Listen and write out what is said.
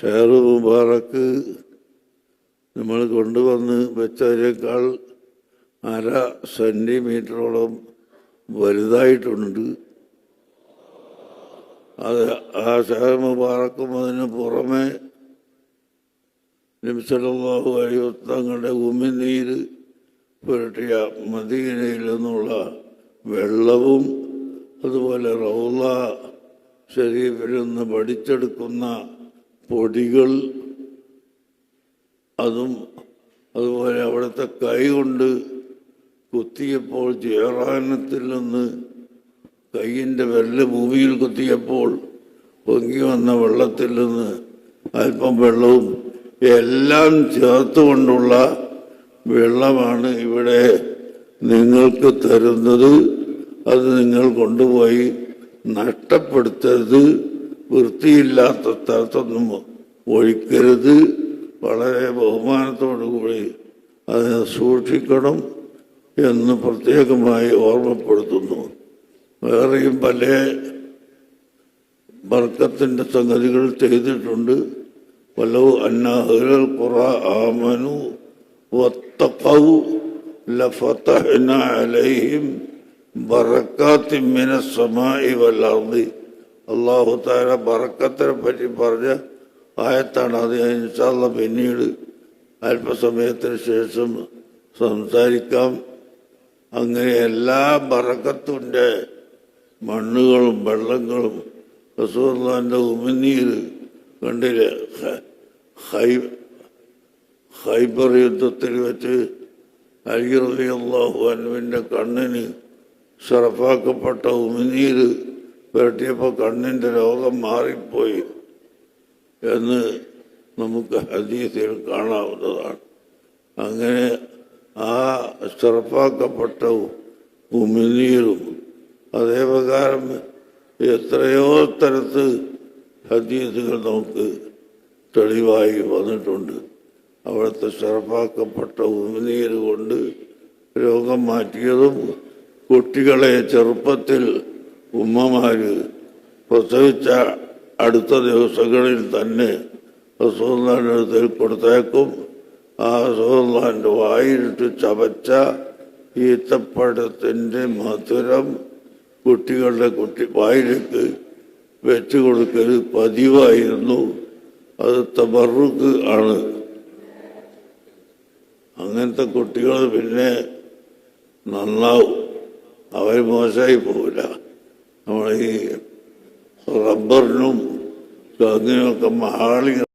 Share മുബാറക്ക് നമ്മൾ കൊണ്ടുവന്ന് വെച്ചതിനേക്കാൾ അര സെന്റിമീറ്ററോളം വലുതായിട്ടുണ്ട്. അത് ആ ഷെയർ മുബാറക്കും അതിന് പുറമെ നിമിഷലാഹു അഴിവത്തങ്ങളുടെ ഉമിനീര് പുരട്ടിയ മദീനയിൽ നിന്നുള്ള വെള്ളവും അതുപോലെ റൗല ശരീഫിൽ നിന്ന് പഠിച്ചെടുക്കുന്ന പൊടികൾ അതും അതുപോലെ അവിടുത്തെ കൈ കൊണ്ട് കുത്തിയപ്പോൾ ജയറാനത്തിൽ നിന്ന് കൈയിന്റെ വെല്ല ഭൂമിയിൽ കുത്തിയപ്പോൾ പൊങ്ങി വന്ന വെള്ളത്തിൽ നിന്ന് അല്പം വെള്ളവും എല്ലാം ചേർത്തുകൊണ്ടുള്ള വെള്ളമാണ് ഇവിടെ നിങ്ങൾക്ക് തരുന്നത്. അത് നിങ്ങൾ കൊണ്ടുപോയി നഷ്ടപ്പെടുത്തരുത്. വൃത്തിയില്ലാത്ത സ്ഥലത്തൊന്നും ഒഴിക്കരുത്. വളരെ ബഹുമാനത്തോടു കൂടി അതിനെ സൂക്ഷിക്കണം എന്ന് പ്രത്യേകമായി ഓർമ്മപ്പെടുത്തുന്നു. വേറെയും പല ബർക്കത്തിന്റെ സംഗതികൾ ചെയ്തിട്ടുണ്ട്. പല അന്നഹുൽ ഖുറ ആമനു വത്തഖൗ ലഫതഹ്ന അലൈഹിം അല്ലാഹു തആല ബറക്കത്തിനെ പറ്റി പറഞ്ഞ ആയത്താണ് അത്. ഇൻഷാല്ല പിന്നീട് അല്പസമയത്തിന് ശേഷം സംസാരിക്കാം. അങ്ങനെ എല്ലാ ബറക്കത്തിന്റെ മണ്ണുകളും വെള്ളങ്ങളും. റസൂർലാന്റെ ഉമിനീര് കണ്ടില്ല? ഹൈ ഹൈബർ യുദ്ധത്തിൽ വെച്ച് അലിറലി അള്ളാഹു അനുവിന്റെ കണ്ണിന് ഷറഫാക്കപ്പെട്ട ഉമിനീര് പുരട്ടിയപ്പോൾ കണ്ണിന്റെ രോഗം മാറിപ്പോയി. എന്ന് നമുക്ക് ഹദീസിൽ കാണാവുന്നതാണ്. അങ്ങനെ ആ ചെറുപ്പാക്കപ്പെട്ട ഉമിനീരും അതേ പ്രകാരം എത്രയോ തരത്ത് ഹദീസുകൾ നമുക്ക് തെളിവായി വന്നിട്ടുണ്ട്. അവിടുത്തെ ചെറുപ്പാക്കപ്പെട്ട ഉമിനീര് കൊണ്ട് രോഗം മാറ്റിയതും കുട്ടികളെ ചെറുപ്പത്തിൽ ഉമ്മമാര് പ്രസവിച്ച അടുത്ത ദിവസങ്ങളിൽ തന്നെ റസൂല്ലാന്റെ അടുത്തിൽ കൊടുത്തേക്കും ആ റസൂല്ലാന്റെ വായിലിട്ട് ചവച്ച ഈത്തപ്പഴത്തിന്റെ മധുരം കുട്ടികളുടെ കുട്ടി വായിലേക്ക് വെച്ചു കൊടുക്കൽ പതിവായിരുന്നു. അത് തബറുക്ക് ആണ്. അങ്ങനത്തെ കുട്ടികൾ പിന്നെ നന്നാവും. അവർ മോശമായി പോവില്ല. നമ്മൾ ഈ റബ്ബറിനും അതിനൊക്കെ മഹാളി